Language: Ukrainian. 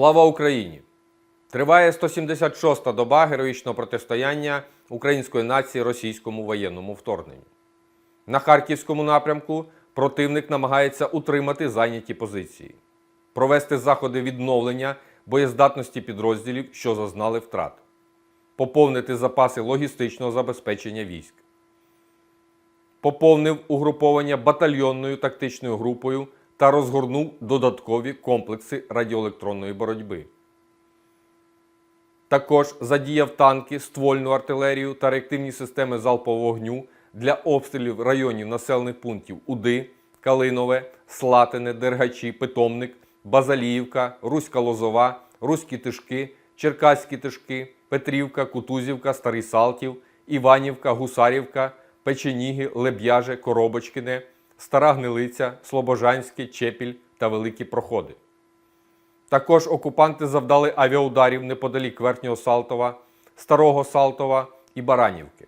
Слава Україні! Триває 176-та доба героїчного протистояння української нації російському воєнному вторгненню. На харківському напрямку противник намагається утримати зайняті позиції, провести заходи відновлення боєздатності підрозділів, що зазнали втрат, поповнити запаси логістичного забезпечення військ, поповнив угруповання батальйонною тактичною групою та розгорнув додаткові комплекси радіоелектронної боротьби. Також задіяв танки, ствольну артилерію та реактивні системи залпового вогню для обстрілів районів населених пунктів Уди, Калинове, Слатине, Дергачі, Питомник, Базаліївка, Руська Лозова, Руські Тишки, Черкаські Тишки, Петрівка, Кутузівка, Старий Салтів, Іванівка, Гусарівка, Печеніги, Леб'яже, Коробочкине, Стара Гнилиця, Слобожанське, Чепіль та Великі Проходи. Також окупанти завдали авіаударів неподалік Верхнього Салтова, Старого Салтова і Баранівки.